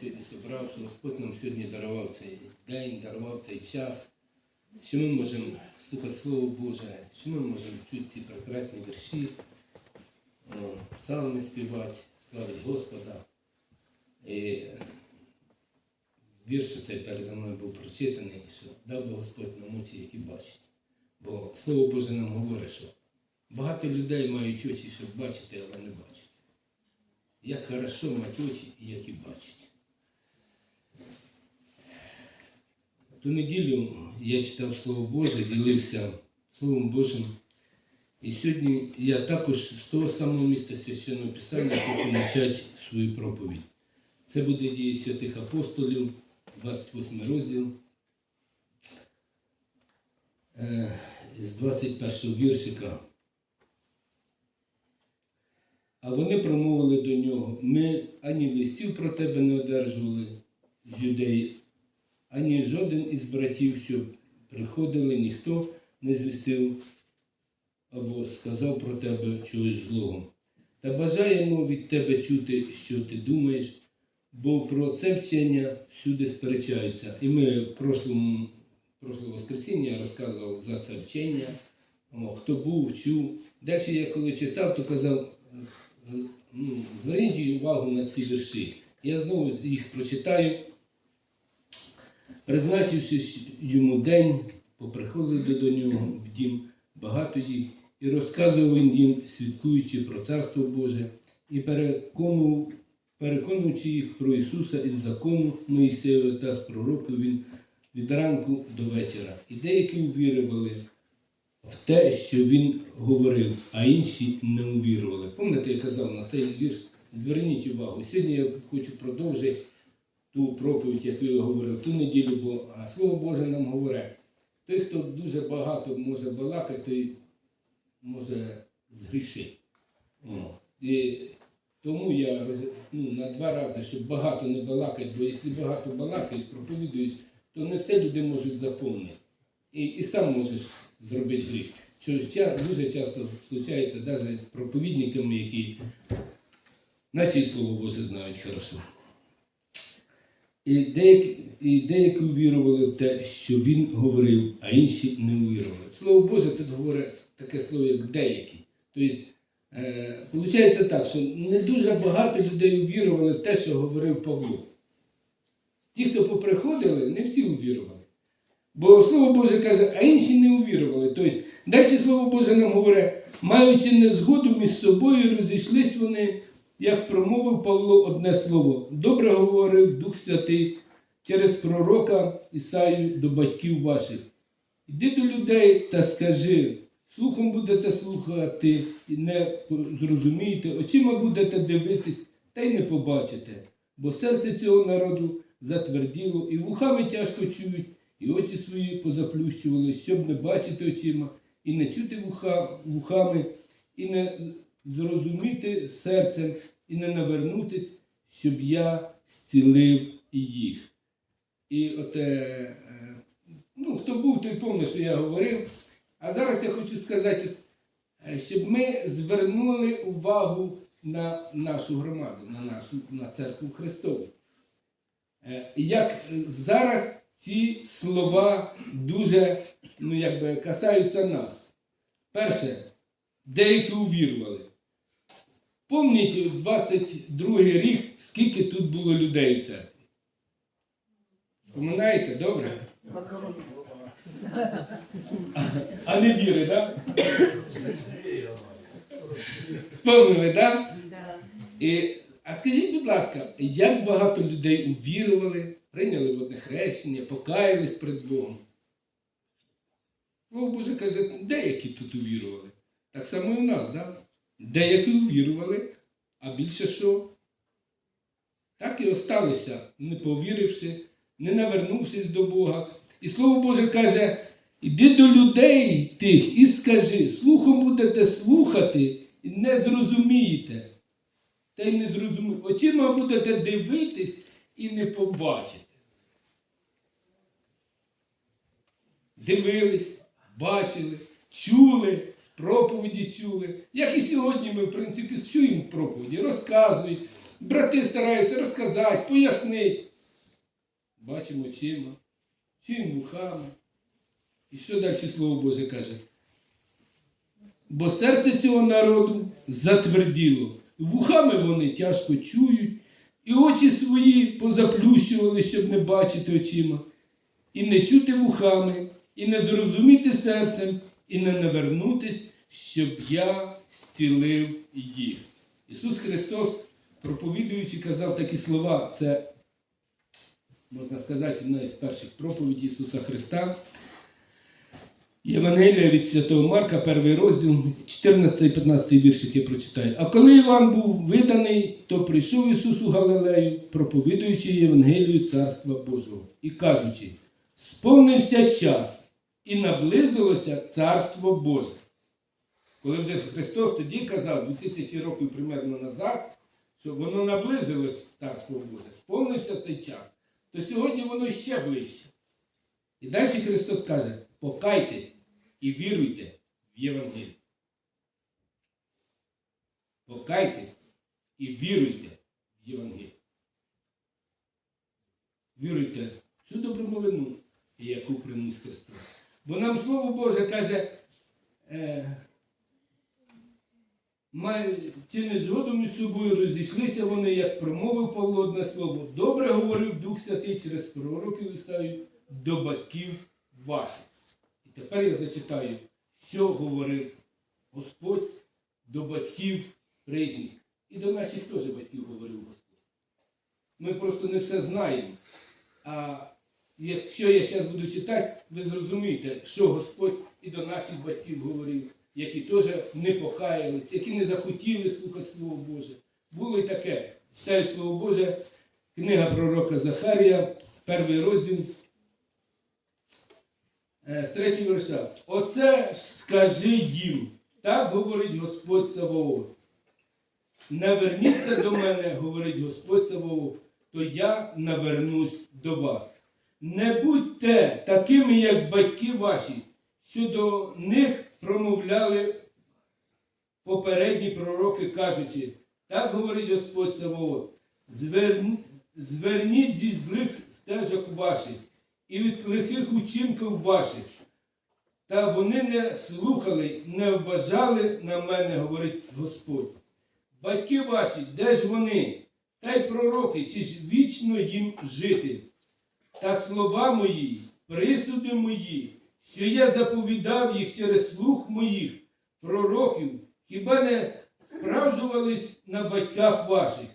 сьогодні зібрав, що Господь нам сьогодні дарував цей день, дарував цей час, що ми можемо слухати Слово Боже, що ми можемо чути ці прекрасні вірші, псалми співати, славити Господа. І вірш цей передо мною був прочитаний, що дав би Господь нам очі, які бачать. Бо Слово Боже нам говорить, що багато людей мають очі, щоб бачити, але не бачать. Як хорошо мати очі, які бачать. Ту неділю я читав Слово Боже, ділився Словом Божим. І сьогодні я також з того самого місця священного Писання хочу почати свою проповідь. Це буде дії святих апостолів, 28 розділ. Е, З 21 віршика. А вони промовили до нього: ми ані листів про тебе не одержували юдеї, ані жоден із братів, що приходили, ніхто не звістив або сказав про тебе чогось злого. Та бажаємо від тебе чути, що ти думаєш, бо про це вчення всюди сперечаються. І ми в прошлому, прошлого воскресіння розказував за це вчення. Хто був, чув. Далі я коли читав, то казав, е, ну, зверніть увагу на ці вірші. Я знову їх прочитаю. Призначивши йому день, поприходили до нього в дім багато їх, і розказував він їм, свідкуючи про Царство Боже, і переконуючи їх про Ісуса із закону Моїсеєва та з пророків він від ранку до вечора. І деякі увірували в те, що він говорив, а інші не увірували. Пам'ятаєте, я казав на цей вірш, зверніть увагу. Сьогодні я хочу продовжити ту проповідь, яку я говорив ту неділю, бо Слово Боже нам говорить. Той, хто дуже багато може балакати, той може згрішити. І тому я ну, на два рази, щоб багато не балакати, бо якщо багато балакаєш, проповідуєш, то не все люди можуть заповнити. І, і сам можеш зробити гріх. Що дуже часто случається навіть з проповідниками, які наче слово Боже знають хорошо. І деякі, і деякі увірували в те, що він говорив, а інші не увірували. Слово Боже тут говорить таке слово, як деякі. Тобто, е, виходить так, що не дуже багато людей увірували в те, що говорив Павло. Ті, хто поприходили, не всі увірували. Бо Слово Боже каже, а інші не увірували. Тобто, далі Слово Боже нам говорить, маючи незгоду між собою, розійшлись вони, як промовив Павло одне слово. Добре говорив Дух Святий через пророка Ісаю до батьків ваших. Іди до людей та скажи, слухом будете слухати і не зрозумієте, очима будете дивитись та й не побачите. Бо серце цього народу затверділо, і вухами тяжко чують, і очі свої позаплющували, щоб не бачити очима, і не чути вуха, вухами, і не зрозуміти серцем, і не навернутись, щоб я зцілив їх. І от, е, е, ну, хто був, той пам'ятає, що я говорив. А зараз я хочу сказати, е, щоб ми звернули увагу на нашу громаду, на нашу на церкву Христову. Е, Як зараз ці слова дуже ну, якби, касаються нас. Перше, деякі увірували. Помніть 22 рік, скільки тут було людей в церкві. Пам'ятаєте, добре? А не віри, так? Спомнили, так? І, а скажіть, будь ласка, як багато людей увірували, прийняли водне хрещення, покаялись перед Богом? Слово Боже каже, деякі тут увірували. Так само і в нас, так? Деякі увірували, а більше що? Так і осталися, не повіривши, не навернувшись до Бога. І Слово Боже каже, іди до людей тих і скажи, слухом будете слухати і не зрозумієте. Та й не зрозумієте. Очима будете дивитись і не побачите. Дивились, бачили, чули, проповіді чули. Як і сьогодні ми, в принципі, чуємо проповіді, розказують. брати стараються розказати, пояснити. Бачимо очима, чим вухами. І що далі Слово Боже каже? Бо серце цього народу затверділо, вухами вони тяжко чують, і очі свої позаплющували, щоб не бачити очима, і не чути вухами, і не зрозуміти серцем, і не навернутись, щоб я зцілив їх. Ісус Христос, проповідуючи, казав такі слова. Це, можна сказати, одна із перших проповідей Ісуса Христа. Євангелія від Святого Марка, перший розділ, 14-15 віршик я прочитаю. А коли Іван був виданий, то прийшов Ісус у Галилею, проповідуючи Євангелію Царства Божого і кажучи, сповнився час і наблизилося Царство Боже. Коли вже Христос тоді казав, 2000 років примерно назад, що воно наблизилось Царство Боже, сповнився цей час, то сьогодні воно ще ближче. І далі Христос каже, покайтесь і віруйте в Євангелію. Покайтесь і віруйте в Євангелію. Віруйте в цю добру новину, яку приніс Христос. Бо нам Слово Боже каже, е, чи не згодом із собою розійшлися вони, як промовив Павло одне слово. Добре говорив Дух Святий через пророків Ісаю до батьків ваших. І тепер я зачитаю, що говорив Господь до батьків прежніх. І до наших теж батьків говорив Господь. Ми просто не все знаємо. А якщо я зараз буду читати, ви зрозумієте, що Господь і до наших батьків говорив, які теж не покаялись, які не захотіли слухати Слово Боже. Було і таке. Читаю Слово Боже, книга пророка Захарія, перший розділ. Е, З третього вірша. Оце скажи їм, так говорить Господь Саваоф. Наверніться до мене, говорить Господь Саваоф, то я навернусь до вас. Не будьте такими, як батьки ваші, що до них промовляли попередні пророки, кажучи, так говорить Господь зверні- зверніть зі злих стежок ваших і від лихих учинків ваших. Та вони не слухали, не вважали на мене, говорить Господь. Батьки ваші, де ж вони? Та й пророки, чи ж вічно їм жити? Та слова мої, присуди мої, що я заповідав їх через слух моїх пророків, хіба не справжувались на батьках ваших?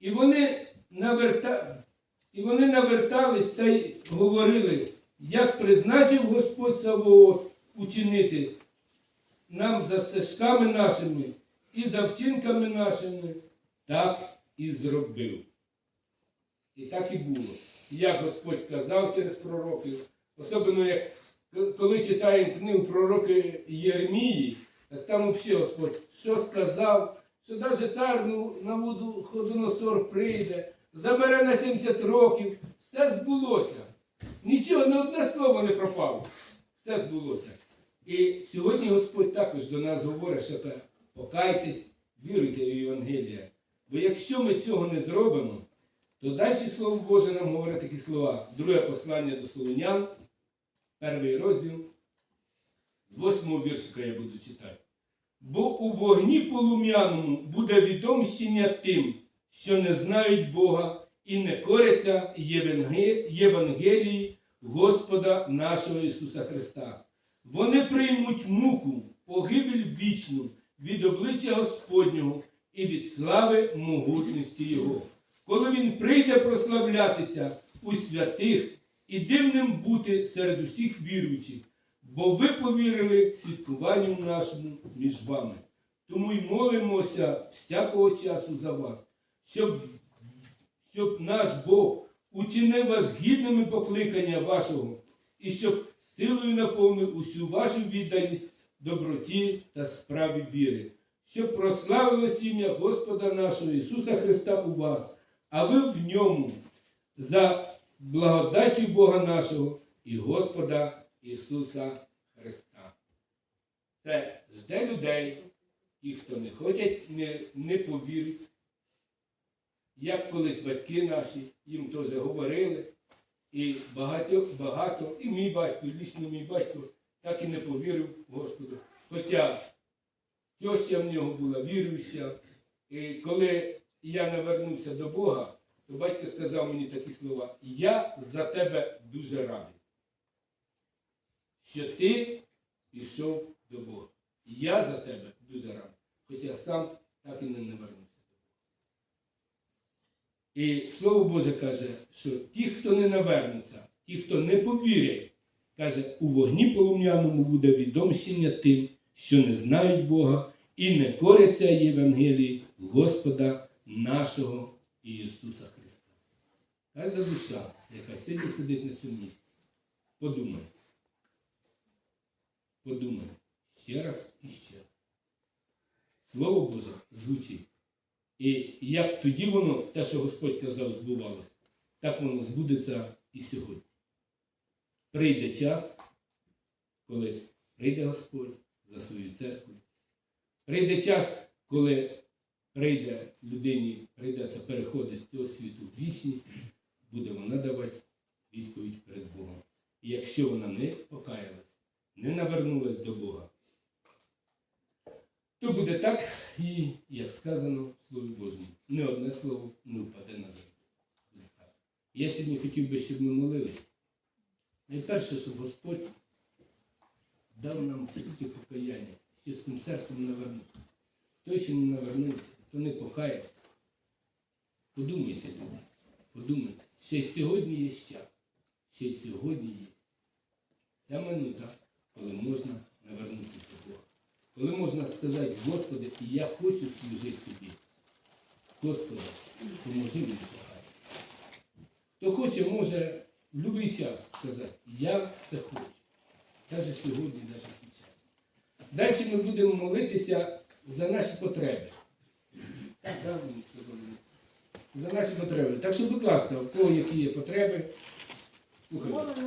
І вони наверта... І вони навертались та й говорили, як призначив Господь Савоот учинити нам за стежками нашими і за вчинками нашими, так і зробив. І так і було. Як Господь казав через пророків, особливо як коли читаємо книгу пророки Єремії, так там взагалі Господь що сказав, що навіть цар на воду ходоносор прийде, забере на 70 років, все збулося. Нічого, не одне слово не пропало. Все збулося. І сьогодні Господь також до нас говорить, що покайтесь, віруйте в Євангелія. Бо якщо ми цього не зробимо, то далі Слово Боже нам говорить такі слова. Друге послання до Солонян, перший розділ, з восьмого віршика я буду читати. Бо у вогні полум'яному буде відомщення тим, що не знають Бога і не коряться Євангелії Господа нашого Ісуса Христа. Вони приймуть муку, погибель вічну від обличчя Господнього і від слави могутності Його. Коли Він прийде прославлятися у святих і дивним бути серед усіх віруючих, бо ви повірили свідкуванню нашому між вами. Тому й молимося всякого часу за вас, щоб, щоб наш Бог учинив вас гідними покликання вашого, і щоб силою наповнив усю вашу відданість доброті та справі віри, щоб прославилось ім'я Господа нашого Ісуса Христа у вас, а ви в ньому за благодаттю Бога нашого і Господа Ісуса Христа. Це жде людей, і хто не хочуть, не, не повірить, як колись батьки наші їм теж говорили. І багато, багато, і мій батько, і лічно мій батько так і не повірив Господу. Хоча теща в нього була віруюча. І коли я навернувся до Бога, то батько сказав мені такі слова: Я за тебе дуже радий, що ти пішов до Бога. Я за тебе дуже радий. Хоча сам так і не навернувся. І Слово Боже каже, що ті, хто не навернуться, ті, хто не повірять, каже, у вогні полум'яному буде відомщення тим, що не знають Бога і не коряться Євангелії Господа нашого Ісуса Христа. Кожна душа, яка сьогодні сидить на цьому місці, подумай. Подумай ще раз і ще. Слово Боже звучить. І як тоді воно, те, що Господь казав, збувалося, так воно збудеться і сьогодні. Прийде час, коли прийде Господь за свою церкву. Прийде час, коли прийде людині, прийдеться переходити з цього світу в вічність, буде вона давати відповідь перед Богом. І якщо вона не покаялась, не навернулась до Бога, то буде так і, як сказано в Слові Божому, не одне слово не впаде на землю. Я сьогодні хотів би, щоб ми молились. Найперше, щоб Господь дав нам все-таки покаяння, чистим серцем навернути. Той, що не навернувся, хто не покаявся. Подумайте, люди, подумайте. Ще сьогодні є час. Ще сьогодні є. Ця минута, коли можна навернутися до Бога. Коли можна сказати, Господи, я хочу служити тобі. Господи, поможи мені покаятися. Хто хоче, може в будь-який час сказати, я це хочу. Навіть сьогодні, навіть зараз. Далі ми будемо молитися за наші потреби. Так, да, мені сказали? За наші потреби. Так що, будь ласка, у кого які є потреби, слухайте.